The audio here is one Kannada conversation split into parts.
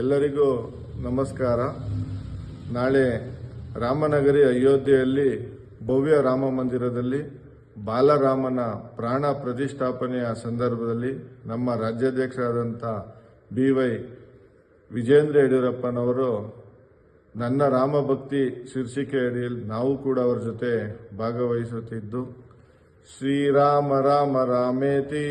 ಎಲ್ಲರಿಗೂ ನಮಸ್ಕಾರ. ನಾಳೆ ರಾಮನಗರಿ ಅಯೋಧ್ಯೆಯಲ್ಲಿ ಭವ್ಯ ರಾಮ ಮಂದಿರದಲ್ಲಿ ಬಾಲರಾಮನ ಪ್ರಾಣ ಪ್ರತಿಷ್ಠಾಪನೆಯ ಸಂದರ್ಭದಲ್ಲಿ ನಮ್ಮ ರಾಜ್ಯಾಧ್ಯಕ್ಷರಾದಂಥ ಬಿ ವೈ ವಿಜೇಂದ್ರ ಯಡಿಯೂರಪ್ಪನವರು ನನ್ನ ರಾಮಭಕ್ತಿ ಶೀರ್ಷಿಕೆ ಅಡಿಯಲ್ಲಿ ನಾವು ಕೂಡ ಅವರ ಜೊತೆ ಭಾಗವಹಿಸುತ್ತಿದ್ದು ಶ್ರೀರಾಮ ರಾಮ ರಾಮೇತಿ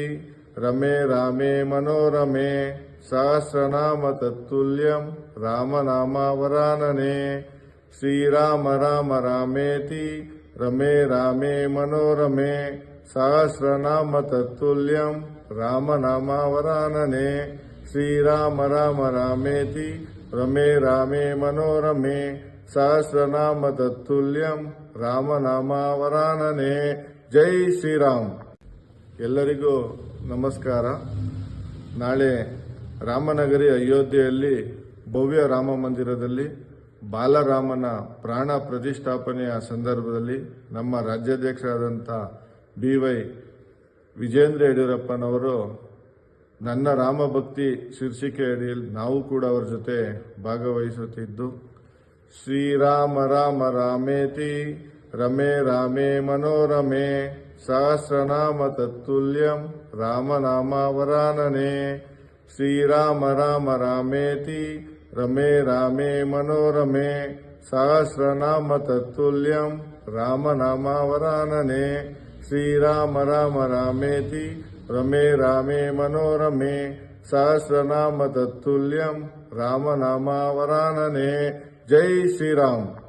रमे रामे मनोरमे सहस्रनाम तत्तुल्यं रामनामावरानने। श्रीराम राम रामेति, रमे रामे मनोरमे सहस्रनाम तत्तुल्यं रामनामावरानने। श्रीराम राम रामेति, रमे रामे मनोरमे सहस्रनाम तत्तुल्यं रामनामावरानने। जय श्रीराम। ಎಲ್ಲರಿಗೂ ನಮಸ್ಕಾರ. ನಾಳೆ ರಾಮನಗರಿ ಅಯೋಧ್ಯೆಯಲ್ಲಿ ಭವ್ಯ ರಾಮ ಮಂದಿರದಲ್ಲಿ ಬಾಲರಾಮನ ಪ್ರಾಣ ಪ್ರತಿಷ್ಠಾಪನೆಯ ಸಂದರ್ಭದಲ್ಲಿ ನಮ್ಮ ರಾಜ್ಯಾಧ್ಯಕ್ಷರಾದಂಥ ಬಿ ವೈ ವಿಜೇಂದ್ರ ಯಡಿಯೂರಪ್ಪನವರು ನನ್ನ ರಾಮಭಕ್ತಿ ಶೀರ್ಷಿಕೆ ಅಡಿಯಲ್ಲಿ ನಾವು ಕೂಡ ಅವರ ಜೊತೆ ಭಾಗವಹಿಸುತ್ತಿದ್ದು ಶ್ರೀರಾಮ ರಾಮ ರಾಮೇತಿ रमे रामे मनोरमे सहस्रनामतत्तुल्यं रामनामावरानने। श्रीराम राम रामेति रमे रामे मनोरमे सहस्रनामतत्तुल्यं रामनामावरानने। श्रीराम राम रामेति रमे रामे मनोरमे सहस्रनामतत्तुल्यं रामनामावरानने। जय श्रीराम।